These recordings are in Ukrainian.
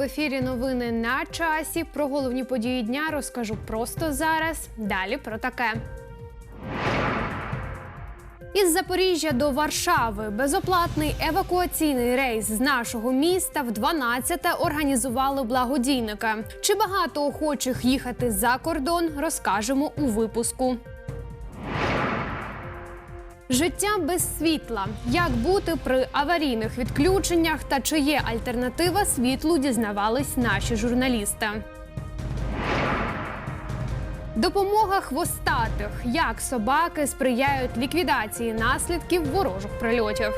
в ефірі новини на часі. Про головні події дня розкажу просто зараз. Далі про таке. Із Запоріжжя до Варшави безоплатний евакуаційний рейс з нашого міста в 12-те організували благодійники. Чи багато охочих їхати за кордон, розкажемо у випуску. Життя без світла. Як бути при аварійних відключеннях та чи є альтернатива світлу, дізнавались наші журналісти. Допомога хвостатих. Як собаки сприяють ліквідації наслідків ворожих прильотів.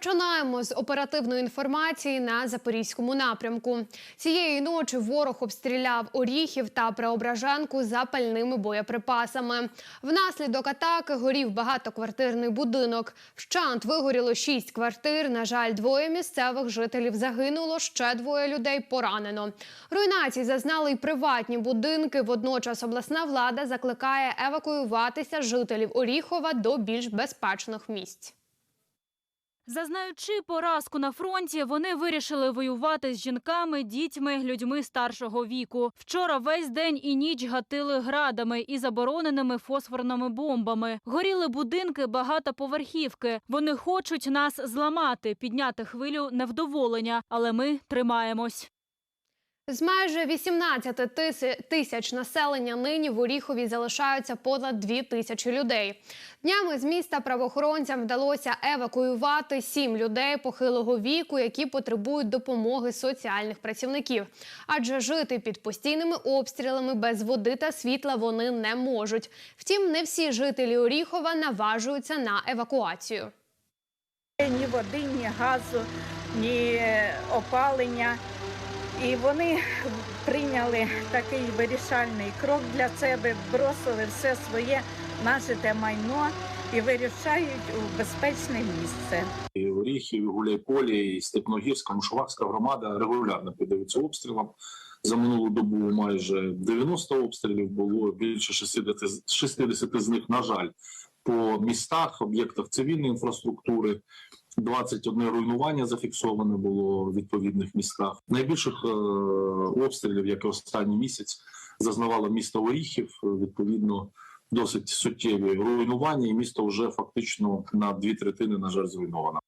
Починаємо з оперативної інформації на запорізькому напрямку. Цієї ночі ворог обстріляв Оріхів та Преображенку запальними боєприпасами. Внаслідок атаки горів багатоквартирний будинок. Вщант вигоріло шість квартир. На жаль, двоє місцевих жителів загинуло. Ще двоє людей поранено. Руйнацій зазнали й приватні будинки. Водночас обласна влада закликає евакуюватися жителів Оріхова до більш безпечних місць. Зазнаючи поразку на фронті, вони вирішили воювати з жінками, дітьми, людьми старшого віку. Вчора весь день і ніч гатили градами і забороненими фосфорними бомбами. Горіли будинки багатоповерхівки. Вони хочуть нас зламати, підняти хвилю невдоволення, але ми тримаємось. З майже 18 тиси- тисяч населення нині в Оріхові залишаються понад 2 тисячі людей. Днями з міста правоохоронцям вдалося евакуювати сім людей похилого віку, які потребують допомоги соціальних працівників. Адже жити під постійними обстрілами без води та світла вони не можуть. Втім, не всі жителі Оріхова наважуються на евакуацію. ні води, ні газу, ні опалення. І вони прийняли такий вирішальний крок для себе, бросили все своє нажите майно і вирішають у безпечне місце. І Оріхів, Гуляйполі, і Степногірська, Мушувацька громада регулярно піддаються обстрілам. За минулу добу майже 90 обстрілів було більше 60, з- 60 з них, на жаль, по містах, об'єктах цивільної інфраструктури. 21 руйнування зафіксоване було в відповідних містах. Найбільших е, обстрілів, як і останній місяць, зазнавало місто Оріхів. Відповідно, досить суттєві руйнування, і місто вже фактично на дві третини, на жаль, зруйновано.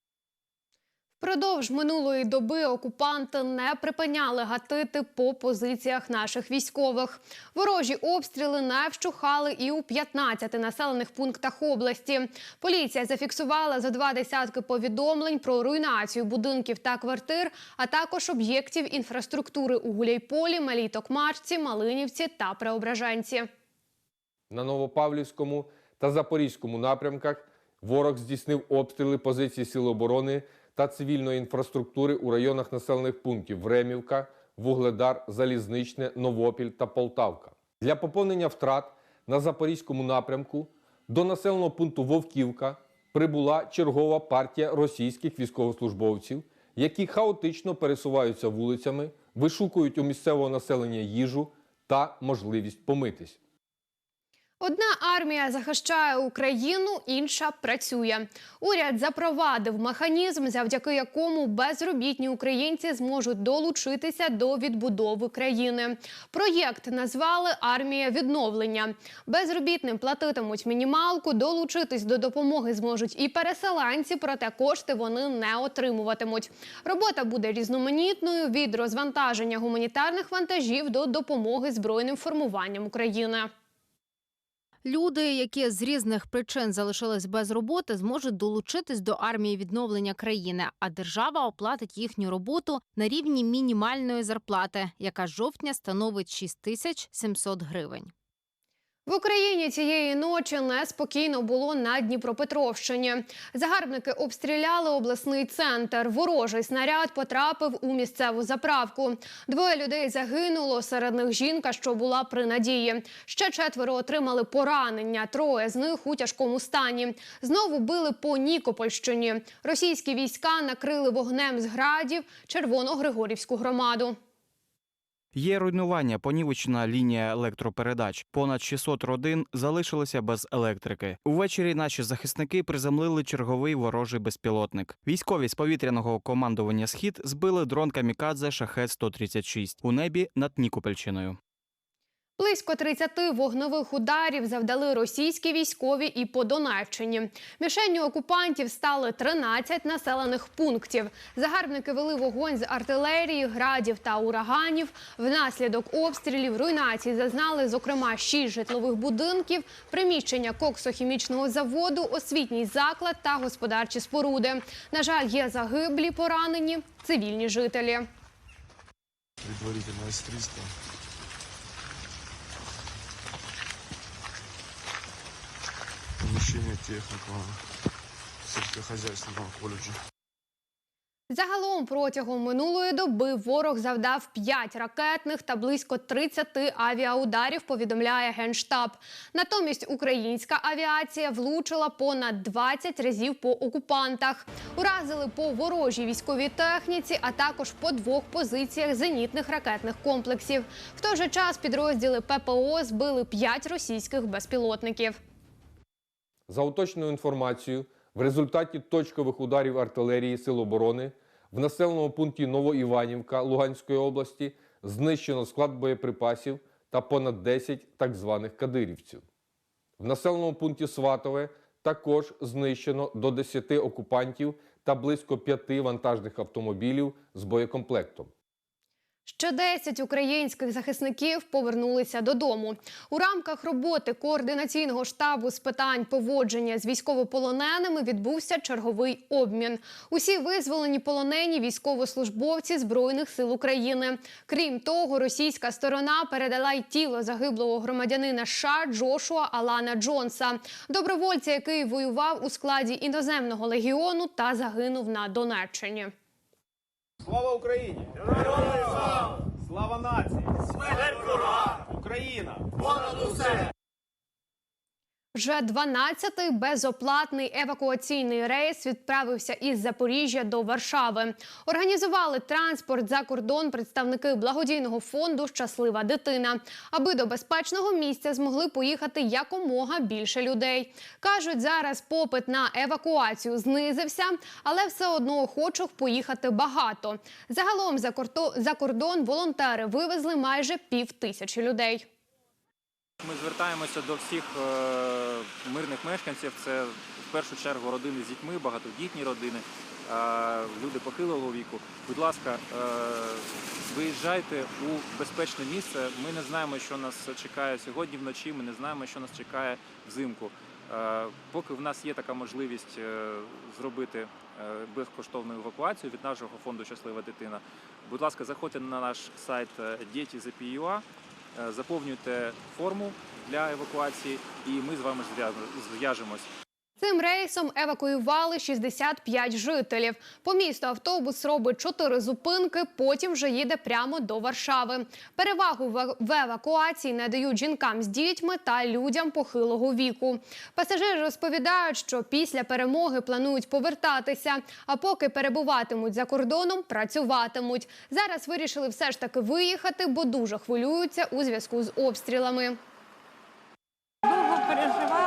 Впродовж минулої доби окупанти не припиняли гатити по позиціях наших військових. Ворожі обстріли не вщухали і у 15 населених пунктах області. Поліція зафіксувала за два десятки повідомлень про руйнацію будинків та квартир, а також об'єктів інфраструктури у Гуляйполі, Малій Токмачці, Малинівці та Преображенці. На Новопавлівському та Запорізькому напрямках ворог здійснив обстріли позицій Сил оборони та цивільної інфраструктури у районах населених пунктів Времівка, Вугледар, Залізничне, Новопіль та Полтавка. Для поповнення втрат на Запорізькому напрямку до населеного пункту Вовківка прибула чергова партія російських військовослужбовців, які хаотично пересуваються вулицями, вишукують у місцевого населення їжу та можливість помитись. Одна армія захищає Україну, інша працює. Уряд запровадив механізм, завдяки якому безробітні українці зможуть долучитися до відбудови країни. Проєкт назвали Армія відновлення. Безробітним платитимуть мінімалку, долучитись до допомоги зможуть і переселенці, проте кошти вони не отримуватимуть. Робота буде різноманітною від розвантаження гуманітарних вантажів до допомоги збройним формуванням України. Люди, які з різних причин залишились без роботи, зможуть долучитись до армії відновлення країни, а держава оплатить їхню роботу на рівні мінімальної зарплати, яка з жовтня становить 6 тисяч 700 гривень. В Україні цієї ночі неспокійно було на Дніпропетровщині. Загарбники обстріляли обласний центр. Ворожий снаряд потрапив у місцеву заправку. Двоє людей загинуло. Серед них жінка, що була при надії. Ще четверо отримали поранення. Троє з них у тяжкому стані. Знову били по Нікопольщині. Російські війська накрили вогнем з градів Червоногригорівську громаду. Є руйнування, понівечена лінія електропередач. Понад 600 родин залишилися без електрики. Увечері наші захисники приземлили черговий ворожий безпілотник. Військові з повітряного командування Схід збили дрон камікадзе Шахет 136 у небі над Нікопольщиною. Близько 30 вогневих ударів завдали російські військові і по Донеччині. Мішенню окупантів стали 13 населених пунктів. Загарбники вели вогонь з артилерії, градів та ураганів. Внаслідок обстрілів руйнацій зазнали, зокрема, 6 житлових будинків, приміщення коксохімічного заводу, освітній заклад та господарчі споруди. На жаль, є загиблі, поранені цивільні жителі. предварительное средство. Помещение техникума сельскохозяйственного колледжа. Загалом протягом минулої доби ворог завдав 5 ракетних та близько 30 авіаударів, повідомляє Генштаб. Натомість українська авіація влучила понад 20 разів по окупантах. Уразили по ворожій військовій техніці, а також по двох позиціях зенітних ракетних комплексів. В той же час підрозділи ППО збили 5 російських безпілотників. За уточненою інформацією, в результаті точкових ударів артилерії Сил оборони в населеному пункті Новоіванівка Луганської області знищено склад боєприпасів та понад 10 так званих кадирівців. В населеному пункті Сватове також знищено до 10 окупантів та близько 5 вантажних автомобілів з боєкомплектом. Ще 10 українських захисників повернулися додому. У рамках роботи координаційного штабу з питань поводження з військовополоненими відбувся черговий обмін. Усі визволені полонені військовослужбовці Збройних сил України. Крім того, російська сторона передала й тіло загиблого громадянина США Джошуа Алана Джонса, добровольця, який воював у складі іноземного легіону та загинув на Донеччині. Слава Україні! Героям слава! Слава нації! Смерть ворога! Україна! Вже 12-й безоплатний евакуаційний рейс відправився із Запоріжжя до Варшави. Організували транспорт за кордон представники благодійного фонду Щаслива дитина, аби до безпечного місця змогли поїхати якомога більше людей. кажуть, зараз попит на евакуацію знизився, але все одно охочих поїхати багато. Загалом за кордон волонтери вивезли майже пів тисячі людей. Ми звертаємося до всіх е, мирних мешканців. Це в першу чергу родини з дітьми, багатодітні родини, е, люди похилого віку. Будь ласка, е, виїжджайте у безпечне місце. Ми не знаємо, що нас чекає сьогодні вночі. Ми не знаємо, що нас чекає взимку. Поки в нас є така можливість зробити безкоштовну евакуацію від нашого фонду Щаслива дитина. Будь ласка, заходьте на наш сайт Е, заповнюйте форму для евакуації, і ми з вами зв'яжемось. Цим рейсом евакуювали 65 жителів. По місту автобус робить 4 зупинки, потім вже їде прямо до Варшави. Перевагу в евакуації надають жінкам з дітьми та людям похилого віку. Пасажири розповідають, що після перемоги планують повертатися, а поки перебуватимуть за кордоном, працюватимуть. Зараз вирішили все ж таки виїхати, бо дуже хвилюються у зв'язку з обстрілами. Довго переживала, думала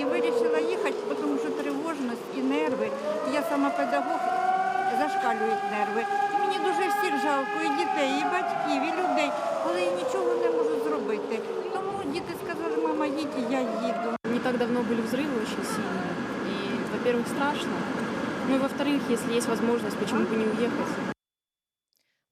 і вирішила їхати, тому що тривожність і нерви. Я сама педагог, зашкалюють нерви. І мені дуже всіх жалко, і дітей, і батьків, і людей, але я нічого не можу зробити. Тому діти сказали, мама, їдь, і я їду. Не так давно были взрывы очень сильные. И, во-первых, страшно. Ну и во-вторых, если есть возможность, почему бы не уехать?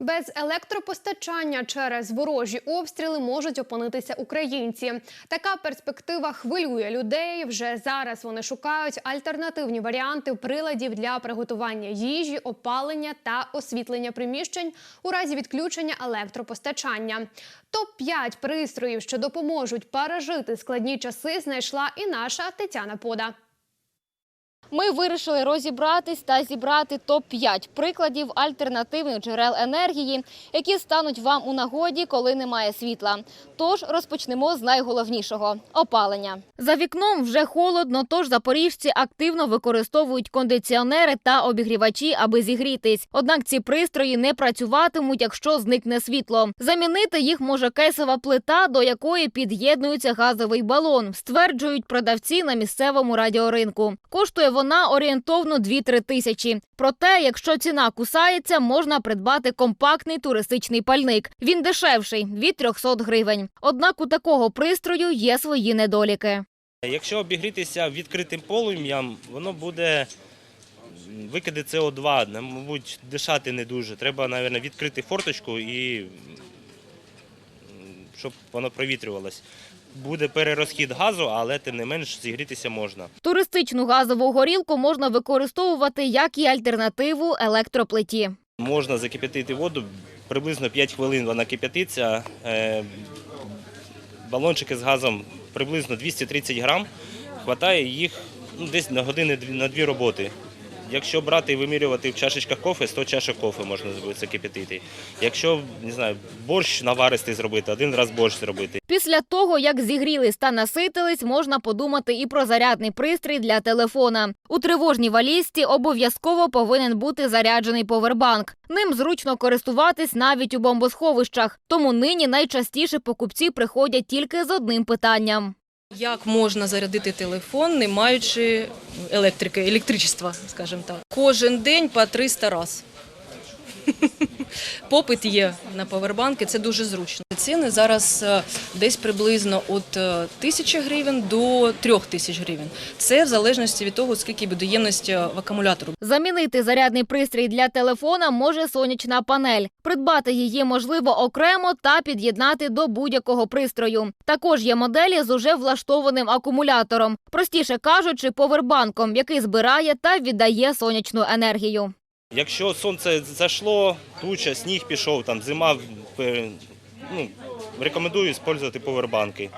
Без електропостачання через ворожі обстріли можуть опинитися українці. Така перспектива хвилює людей. Вже зараз вони шукають альтернативні варіанти приладів для приготування їжі, опалення та освітлення приміщень у разі відключення електропостачання. Топ 5 пристроїв, що допоможуть пережити складні часи, знайшла і наша Тетяна Пода. Ми вирішили розібратись та зібрати топ-5 прикладів альтернативних джерел енергії, які стануть вам у нагоді, коли немає світла. Тож розпочнемо з найголовнішого опалення. За вікном вже холодно, тож запоріжці активно використовують кондиціонери та обігрівачі, аби зігрітись. Однак ці пристрої не працюватимуть, якщо зникне світло. Замінити їх може кейсова плита, до якої під'єднується газовий балон, стверджують продавці на місцевому радіоринку. Коштує вона орієнтовно 2-3 тисячі. Проте, якщо ціна кусається, можна придбати компактний туристичний пальник. Він дешевший від 300 гривень. Однак у такого пристрою є свої недоліки. Якщо обігрітися відкритим полум'ям, воно буде викиди СО2, мабуть, дишати не дуже. Треба, мабуть, відкрити форточку і щоб воно провітрювалось. Буде перерозхід газу, але тим не менш зігрітися можна. Туристичну газову горілку можна використовувати як і альтернативу електроплиті. Можна закип'ятити воду, приблизно 5 хвилин вона кип'ятиться. Балончики з газом приблизно 230 грам. Хватає їх ну, десь на години на дві роботи. Якщо брати і вимірювати в чашечках кофе, 100 чашок кофе можна закип'ятити. Якщо не знаю, борщ наваристий зробити, один раз борщ зробити. Після того, як зігрілись та наситились, можна подумати і про зарядний пристрій для телефона. У тривожній валізці обов'язково повинен бути заряджений повербанк. Ним зручно користуватись навіть у бомбосховищах. Тому нині найчастіше покупці приходять тільки з одним питанням. Як можна зарядити телефон, не маючи електрики, електричества, скажімо так. Кожен день по 300 раз. Попит є на павербанки, це дуже зручно. Ціни зараз е, десь приблизно від е, 1000 гривень до 3000 гривень. Це в залежності від того, скільки буде ємність е, в акумулятору. Замінити зарядний пристрій для телефона може сонячна панель. Придбати її можливо окремо та під'єднати до будь-якого пристрою. Також є моделі з уже влаштованим акумулятором, простіше кажучи, повербанком, який збирає та віддає сонячну енергію. Якщо сонце зайшло, туча, сніг пішов, там зима, ну, рекомендую використовувати повербанки.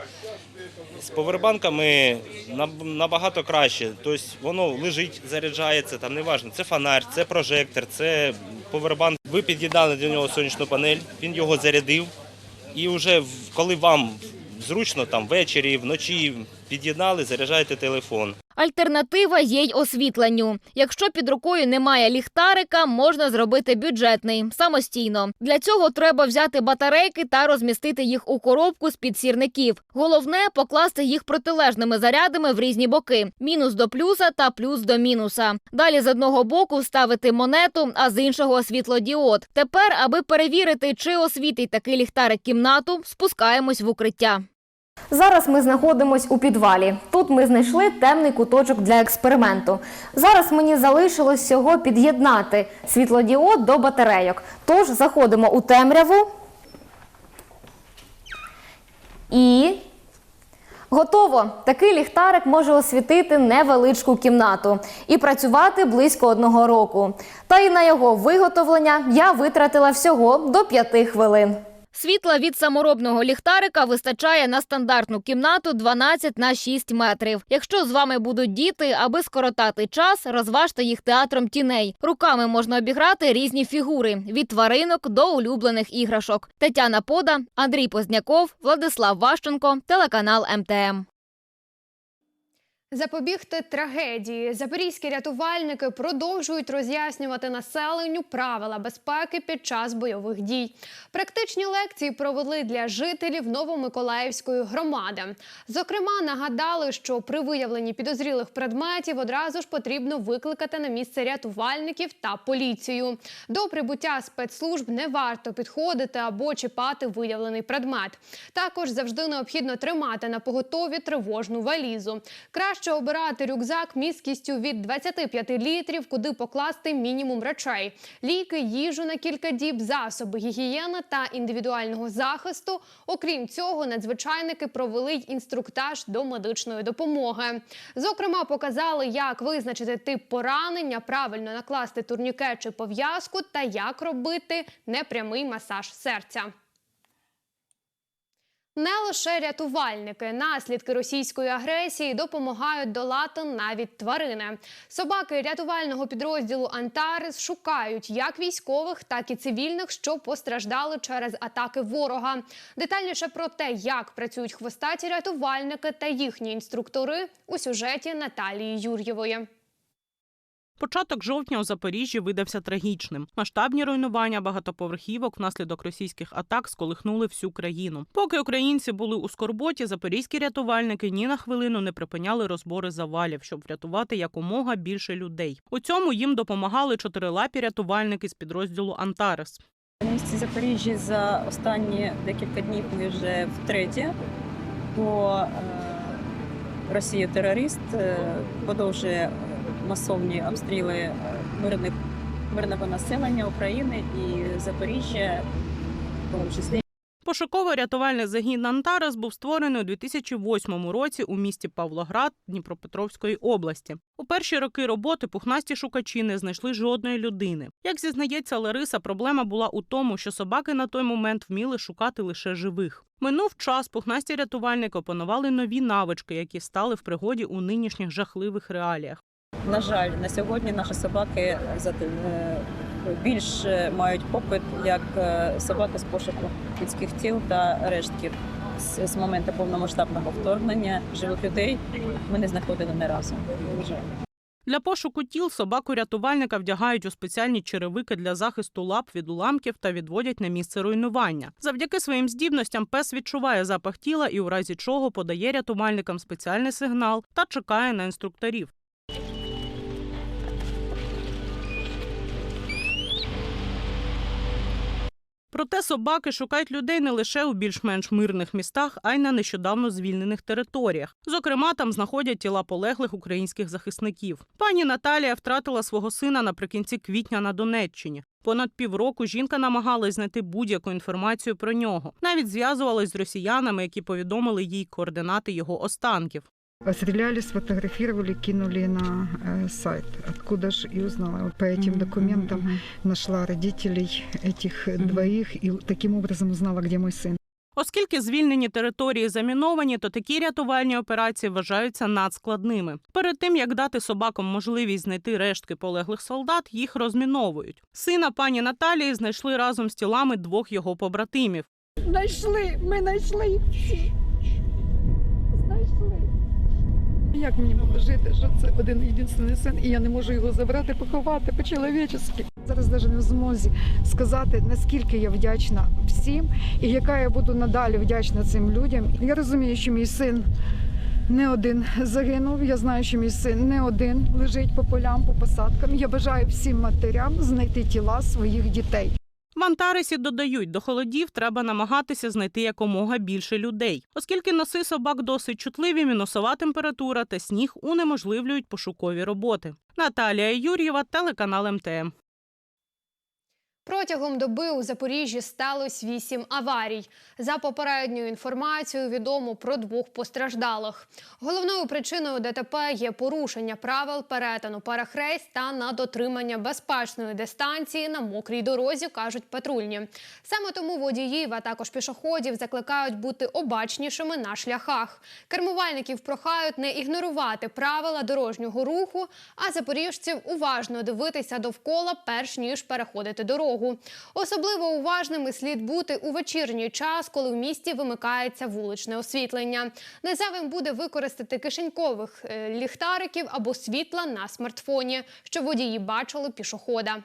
З повербанками набагато краще. Тобто воно лежить, заряджається, там неважно, це фонарь, це прожектор, це повербанк. Ви під'єднали до нього сонячну панель, він його зарядив. І вже коли вам зручно, там ввечері, вночі під'єднали, заряджаєте телефон. Альтернатива є й освітленню. Якщо під рукою немає ліхтарика, можна зробити бюджетний самостійно. Для цього треба взяти батарейки та розмістити їх у коробку з під сірників. Головне покласти їх протилежними зарядами в різні боки: мінус до плюса та плюс до мінуса. Далі з одного боку вставити монету, а з іншого світлодіод. Тепер, аби перевірити, чи освітить такий ліхтарик кімнату, спускаємось в укриття. Зараз ми знаходимось у підвалі. Тут ми знайшли темний куточок для експерименту. Зараз мені залишилось всього під'єднати світлодіод до батарейок. Тож заходимо у темряву і готово. Такий ліхтарик може освітити невеличку кімнату і працювати близько одного року. Та й на його виготовлення я витратила всього до п'яти хвилин. Світла від саморобного ліхтарика вистачає на стандартну кімнату 12 на 6 метрів. Якщо з вами будуть діти, аби скоротати час, розважте їх театром тіней. Руками можна обіграти різні фігури від тваринок до улюблених іграшок. Тетяна Пода, Андрій Позняков, Владислав Ващенко, телеканал МТМ. Запобігти трагедії. Запорізькі рятувальники продовжують роз'яснювати населенню правила безпеки під час бойових дій. Практичні лекції провели для жителів Новомиколаївської громади. Зокрема, нагадали, що при виявленні підозрілих предметів одразу ж потрібно викликати на місце рятувальників та поліцію. До прибуття спецслужб не варто підходити або чіпати виявлений предмет. Також завжди необхідно тримати на поготові тривожну валізу. Краще обирати рюкзак місткістю від 25 літрів, куди покласти мінімум речей: ліки, їжу на кілька діб, засоби гігієни та індивідуального захисту. Окрім цього, надзвичайники провели й інструктаж до медичної допомоги. Зокрема, показали, як визначити тип поранення, правильно накласти турнікет чи пов'язку та як робити непрямий масаж серця. Не лише рятувальники, наслідки російської агресії допомагають долати навіть тварини. Собаки рятувального підрозділу Антарес шукають як військових, так і цивільних, що постраждали через атаки ворога. Детальніше про те, як працюють хвостаті рятувальники та їхні інструктори у сюжеті Наталії Юр'євої. Початок жовтня у Запоріжжі видався трагічним. Масштабні руйнування багатоповерхівок внаслідок російських атак сколихнули всю країну. Поки українці були у скорботі, запорізькі рятувальники ні на хвилину не припиняли розбори завалів, щоб врятувати якомога більше людей. У цьому їм допомагали чотирилапі рятувальники з підрозділу Антарес. В місті Запоріжжі за останні декілька днів ми вже втретє, бо е, Росія терорист е, продовжує масовні обстріли е, мирних мирного населення України і Запоріжжя, в тому числі. Пошуково-рятувальний загін Антарес був створений у 2008 році у місті Павлоград Дніпропетровської області. У перші роки роботи пухнасті шукачі не знайшли жодної людини. Як зізнається Лариса, проблема була у тому, що собаки на той момент вміли шукати лише живих. Минув час, пухнасті рятувальники опанували нові навички, які стали в пригоді у нинішніх жахливих реаліях. На жаль, на сьогодні наші собаки е, більш е, мають попит як е, собаки з пошуку людських тіл та рештків. З, моменту повномасштабного вторгнення живих людей ми не знаходили не разу. Для пошуку тіл собаку рятувальника вдягають у спеціальні черевики для захисту лап від уламків та відводять на місце руйнування. Завдяки своїм здібностям пес відчуває запах тіла і у разі чого подає рятувальникам спеціальний сигнал та чекає на інструкторів. Проте собаки шукають людей не лише у більш-менш мирних містах, а й на нещодавно звільнених територіях. Зокрема, там знаходять тіла полеглих українських захисників. Пані Наталія втратила свого сина наприкінці квітня на Донеччині. Понад півроку жінка намагалась знайти будь-яку інформацію про нього. Навіть зв'язувалась з росіянами, які повідомили їй координати його останків. Стреляли, сфотографировали, кинули на э, сайт. Откуда же и узнала. Вот по этим документам нашла родителей этих двоих и таким образом узнала, где мой сын. Оскільки звільнені території заміновані, то такі рятувальні операції вважаються надскладними. Перед тим як дати собакам можливість знайти рештки полеглих солдат, їх розміновують. Сина пані Наталії знайшли разом з тілами двох його побратимів. Знайшли, ми знайшли їх всі. Як мені було жити, що це один єдиний син, і я не можу його забрати, поховати по-чоловічески. Зараз навіть не в змозі сказати, наскільки я вдячна всім, і яка я буду надалі вдячна цим людям. Я розумію, що мій син не один загинув. Я знаю, що мій син не один лежить по полям, по посадкам. Я бажаю всім матерям знайти тіла своїх дітей. В Антаресі додають, до холодів треба намагатися знайти якомога більше людей, оскільки носи собак досить чутливі, мінусова температура та сніг унеможливлюють пошукові роботи. Наталія Юр'єва, телеканал МТМ. Протягом доби у Запоріжжі сталося вісім аварій. За попередньою інформацією відомо про двох постраждалих. Головною причиною ДТП є порушення правил перетину перехресть та на дотримання безпечної дистанції на мокрій дорозі, кажуть патрульні. Саме тому водіїв, а також пішоходів закликають бути обачнішими на шляхах. Кермувальників прохають не ігнорувати правила дорожнього руху, а запоріжців уважно дивитися довкола, перш ніж переходити дорогу. Особливо уважними слід бути у вечірній час, коли в місті вимикається вуличне освітлення. Не зайвим буде використати кишенькових е, ліхтариків або світла на смартфоні, щоб водії бачили пішохода.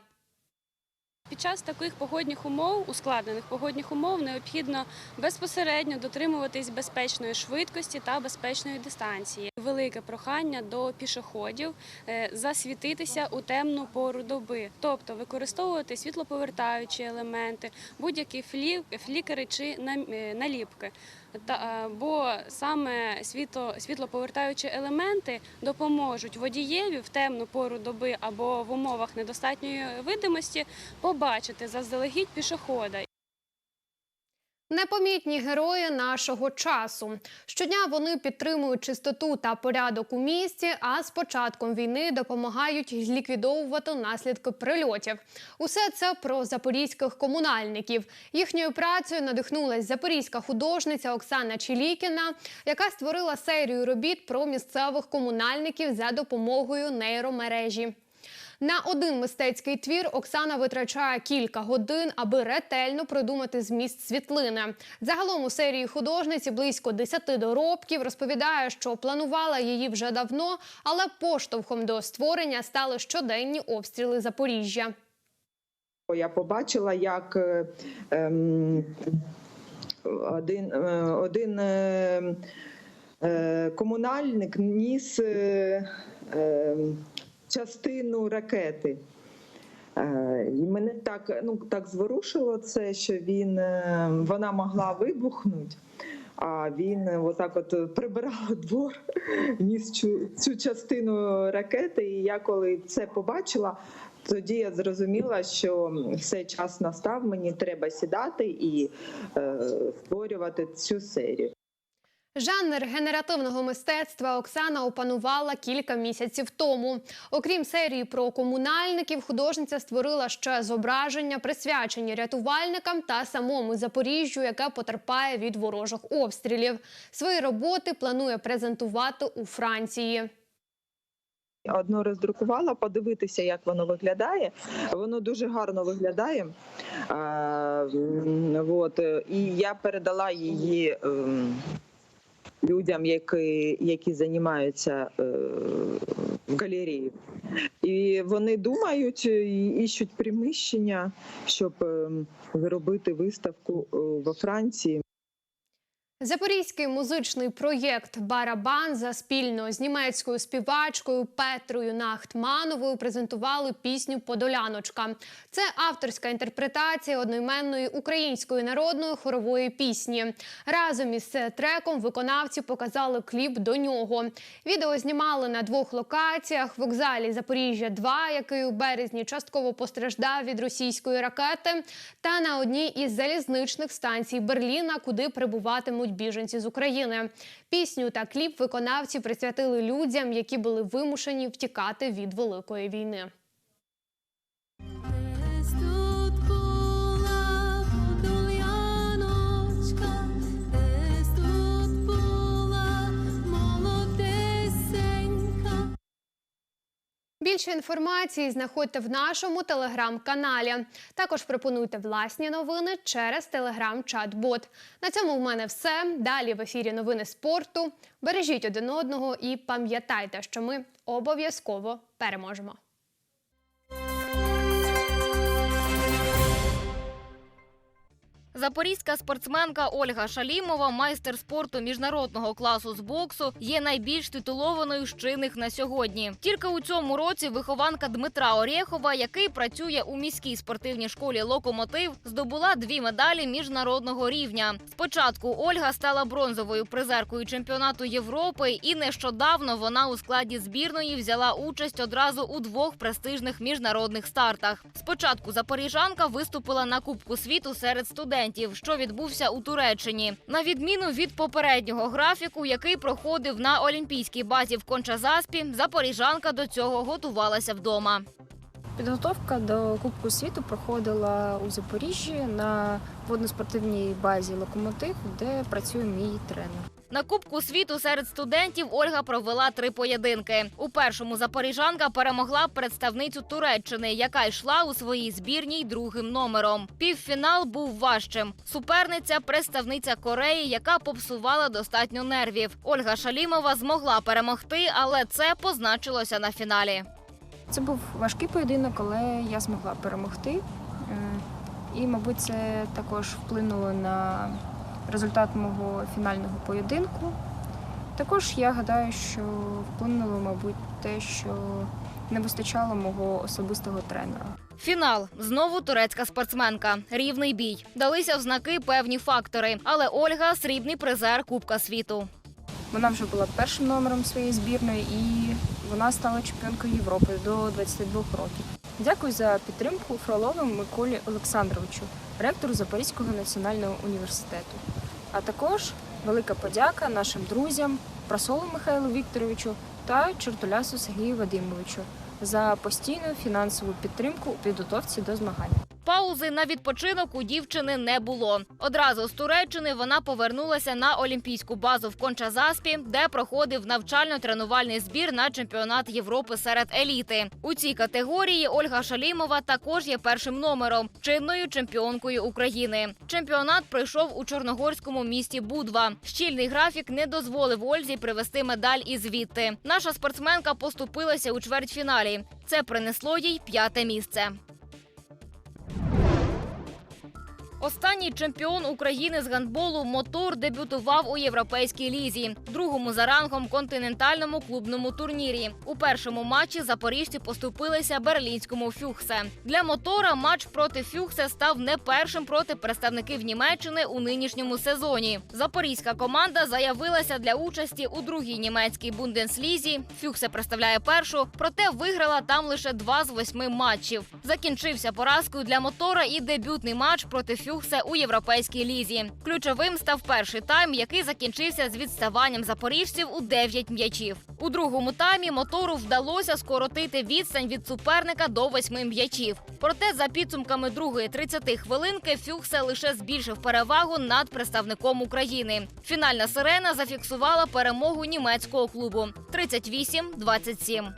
Під час таких погодних умов, ускладнених погодних умов, необхідно безпосередньо дотримуватись безпечної швидкості та безпечної дистанції. Велике прохання до пішоходів е, засвітитися у темну пору доби, тобто використовувати світлоповертаючі елементи, будь-які флікери чи е, наліпки. Бо саме світло, світлоповертаючі елементи допоможуть водієві в темну пору доби або в умовах недостатньої видимості побачити заздалегідь пішохода. Непомітні герої нашого часу. Щодня вони підтримують чистоту та порядок у місті, а з початком війни допомагають ліквідовувати наслідки прильотів. Усе це про запорізьких комунальників. Їхньою працею надихнулась запорізька художниця Оксана Чілікіна, яка створила серію робіт про місцевих комунальників за допомогою нейромережі. На один мистецький твір Оксана витрачає кілька годин, аби ретельно продумати зміст світлини. Загалом у серії художниці близько 10 доробків розповідає, що планувала її вже давно, але поштовхом до створення стали щоденні обстріли Запоріжжя. Я побачила, як е, ем, один, е, один е, е, комунальник ніс е, е, частину ракети. Е, І мене так, ну, так зворушило це, що він, е, вона могла вибухнути. А він е, отак от прибирав двор, ніс цю, цю частину ракети. І я коли це побачила, тоді я зрозуміла, що все час настав, мені треба сідати і е, створювати цю серію. Жанр генеративного мистецтва Оксана опанувала кілька місяців тому. Окрім серії про комунальників, художниця створила ще зображення, присвячені рятувальникам та самому Запоріжжю, яке потерпає від ворожих обстрілів. Свої роботи планує презентувати у Франції. Одно роздрукувала, подивитися, як воно виглядає. Воно дуже гарно виглядає. А, е, і я передала її ем, людям, які, які займаються е, в галереї. І вони думають і іщуть приміщення, щоб ем, зробити виставку е, во Франції. Запорізький музичний проєкт Барабанза спільно з німецькою співачкою Петрою Нахтмановою презентували пісню Подоляночка. Це авторська інтерпретація одноіменної української народної хорової пісні. Разом із треком виконавці показали кліп до нього. Відео знімали на двох локаціях: вокзалі Запоріжжя 2 який у березні частково постраждав від російської ракети, та на одній із залізничних станцій Берліна, куди прибуватимуть біженці з України. Пісню та кліп виконавці присвятили людям, які були вимушені втікати від великої війни. Більше інформації знаходьте в нашому телеграм-каналі. Також пропонуйте власні новини через телеграм-чат-бот. На цьому в мене все. Далі в ефірі новини спорту. Бережіть один одного і пам'ятайте, що ми обов'язково переможемо. Запорізька спортсменка Ольга Шалімова, майстер спорту міжнародного класу з боксу, є найбільш титулованою з чинних на сьогодні. Тільки у цьому році вихованка Дмитра Орєхова, який працює у міській спортивній школі Локомотив, здобула дві медалі міжнародного рівня. Спочатку Ольга стала бронзовою призеркою чемпіонату Європи, і нещодавно вона у складі збірної взяла участь одразу у двох престижних міжнародних стартах. Спочатку запоріжанка виступила на Кубку світу серед студентів, що відбувся у Туреччині. На відміну від попереднього графіку, який проходив на олімпійській базі в Кончазаспі, запоріжанка до цього готувалася вдома. Підготовка до Кубку світу проходила у Запоріжжі на водноспортивній базі Локомотив, де працює мій тренер. На Кубку світу серед студентів Ольга провела три поєдинки. У першому запоріжанка перемогла представницю Туреччини, яка йшла у своїй збірній другим номером. Півфінал був важчим. Суперниця представниця Кореї, яка попсувала достатньо нервів. Ольга Шалімова змогла перемогти, але це позначилося на фіналі. Це був важкий поєдинок, але я змогла перемогти. Е, І, мабуть, це також вплинуло на результат мого фінального поєдинку. Також я гадаю, що вплинуло, мабуть, те, що не вистачало мого особистого тренера. Фінал знову турецька спортсменка. Рівний бій. Далися в знаки певні фактори. Але Ольга срібний призер Кубка світу. Вона вже була першим номером своєї збірної і вона стала чемпіонкою Європи до 22 років. Дякую за підтримку Фролову Миколі Олександровичу, ректору Запорізького національного університету. А також велика подяка нашим друзям Прасолу Михайлу Вікторовичу та Чортулясу Сергію Вадимовичу за постійну фінансову підтримку у підготовці до змагань. Паузи на відпочинок у дівчини не було. Одразу з Туреччини вона повернулася на олімпійську базу в Кончазаспі, де проходив навчально-тренувальний збір на чемпіонат Європи серед еліти. У цій категорії Ольга Шалімова також є першим номером, чинною чемпіонкою України. Чемпіонат пройшов у чорногорському місті Будва. Щільний графік не дозволив Ользі привезти медаль і звідти. Наша спортсменка поступилася у чвертьфіналі. Це принесло їй п'яте місце. Останній чемпіон України з гандболу Мотор дебютував у європейській лізі, другому за рангом континентальному клубному турнірі. У першому матчі запоріжці поступилися берлінському Фюхсе. Для мотора матч проти Фюхсе став не першим проти представників Німеччини у нинішньому сезоні. Запорізька команда заявилася для участі у другій німецькій бундеслізі. Фюхсе представляє першу, проте виграла там лише два з восьми матчів. Закінчився поразкою для мотора і дебютний матч проти Фюхсе у європейській лізі. Ключовим став перший тайм, який закінчився з відставанням запоріжців у 9 м'ячів. У другому таймі мотору вдалося скоротити відстань від суперника до восьми м'ячів. Проте за підсумками другої 30 хвилинки Фюхсе лише збільшив перевагу над представником України. Фінальна сирена зафіксувала перемогу німецького клубу 38-27.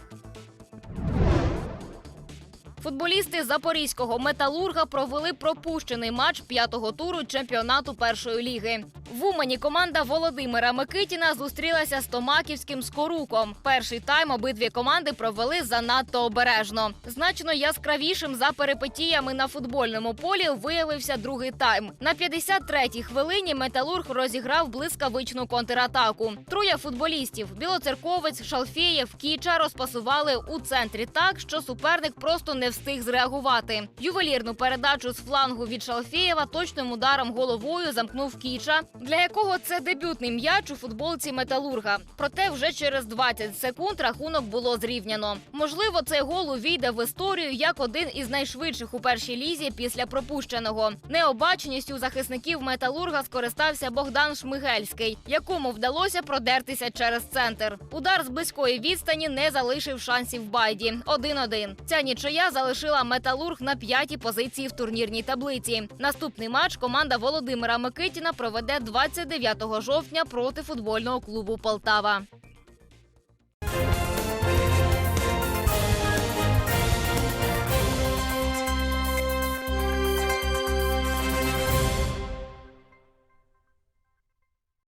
Футболісти запорізького металурга провели пропущений матч п'ятого туру чемпіонату першої ліги. В Умані команда Володимира Микитіна зустрілася з Томаківським скоруком. Перший тайм обидві команди провели занадто обережно. Значно яскравішим за перипетіями на футбольному полі виявився другий тайм. На 53-й хвилині металург розіграв блискавичну контратаку. Троє футболістів білоцерковець, Шалфєєв, Кіча розпасували у центрі так, що суперник просто не встиг зреагувати. Ювелірну передачу з флангу від Шалфєєва точним ударом головою замкнув Кіча, для якого це дебютний м'яч у футболці металурга. Проте вже через 20 секунд рахунок було зрівняно. Можливо, цей гол увійде в історію як один із найшвидших у першій лізі після пропущеного. Необаченістю захисників металурга скористався Богдан Шмигельський, якому вдалося продертися через центр. Удар з близької відстані не залишив шансів Байді. 1-1. Ця нічия залишила металург на п'ятій позиції в турнірній таблиці. Наступний матч команда Володимира Микитіна проведе 29 жовтня проти футбольного клубу Полтава.